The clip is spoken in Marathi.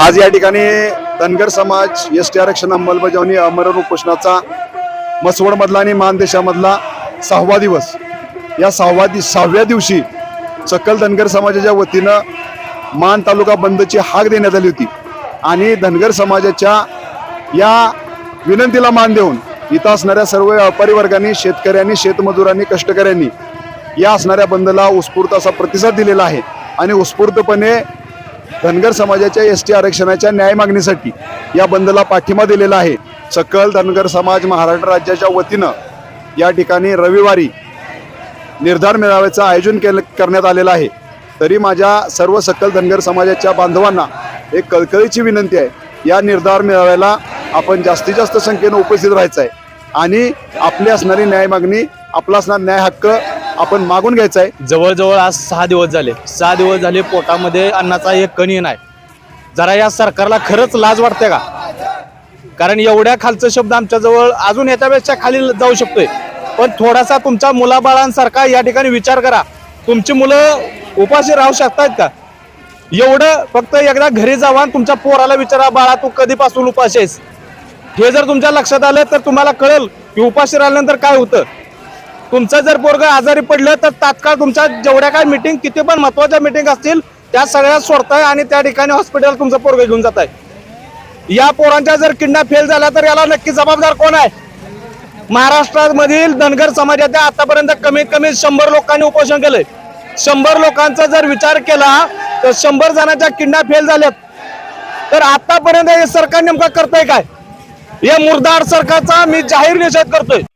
आज या ठिकाणी धनगर समाज एस टी आरक्षण अंमलबजावणी अमरण उपोषणाचा मसवडमधला आणि मानदेशामधला सहावा दिवस. या सहावा दि सहाव्या दिवशी सकल धनगर समाजाच्या वतीनं मान तालुका बंदची हाक देण्यात आली होती. आणि धनगर समाजाच्या या विनंतीला मान देऊन इथं असणाऱ्या सर्व व्यापारी वर्गांनी शेतकऱ्यांनी शेतमजुरांनी कष्टकऱ्यांनी या असणाऱ्या बंदला उत्स्फूर्त असा प्रतिसाद दिलेला आहे. आणि उत्स्फूर्तपणे धनगर समाजाच्या एस टी आरक्षणाच्या न्याय मागणीसाठी या बंदला पाठिंबा दिलेला आहे. सकल धनगर समाज महाराष्ट्र राज्याच्या वतीनं या ठिकाणी रविवारी निर्धार मेळाव्याचं आयोजन केलं करण्यात आलेलं आहे. तरी माझ्या सर्व सकल धनगर समाजाच्या बांधवांना एक कळकळीची विनंती आहे. या निर्धार मेळाव्याला आपण जास्तीत जास्त संख्येनं उपस्थित राहायचं आहे. आणि आपली असणारी न्याय मागणी आपला असणारा न्याय हक्क आपण मागून घ्यायचं आहे जवळजवळ आज सहा दिवस झाले. सहा दिवस झाले पोटामध्ये अन्नाचा एक कणी नाही. जरा या सरकारला खरंच लाज वाटते का? कारण एवढ्या खालचं शब्द आमच्याजवळ अजून याच्यापेक्षा खाली जाऊ शकतोय. पण थोडासा तुमच्या मुलाबाळांसारखा या ठिकाणी विचार करा. तुमची मुलं उपाशी राहू शकतात का? एवढं फक्त एकदा घरी जावा आणि तुमच्या पोराला विचारा बाळा तू कधीपासून उपाशी आहेस? हे जर तुमच्या लक्षात आलं तर तुम्हाला कळेल की उपाशी राहिल्यानंतर काय होतं. तुमचं जर पोरग आजारी पडलं तर तात्काळ तुमच्या जेवढ्या काय मिटिंग किती पण महत्त्वाच्या मिटिंग असतील त्या सगळ्या सोडताय आणि त्या ठिकाणी हॉस्पिटल तुमचं पोरग घेऊन जात आहे या पोरांच्या जर किडनॅप फेल झाला तर याला नक्की जबाबदार कोण आहे? महाराष्ट्रामधील धनगर समाजाच्या आतापर्यंत कमीत कमी शंभर लोकांनी उपोषण केलंय. शंभर लोकांचा जर विचार केला तर शंभर जणांच्या किडनॅप फेल झाल्यात. तर आतापर्यंत हे सरकार नेमकं करतंय काय? या मुर्दार सरकारचा मी जाहीर निषेध करतोय.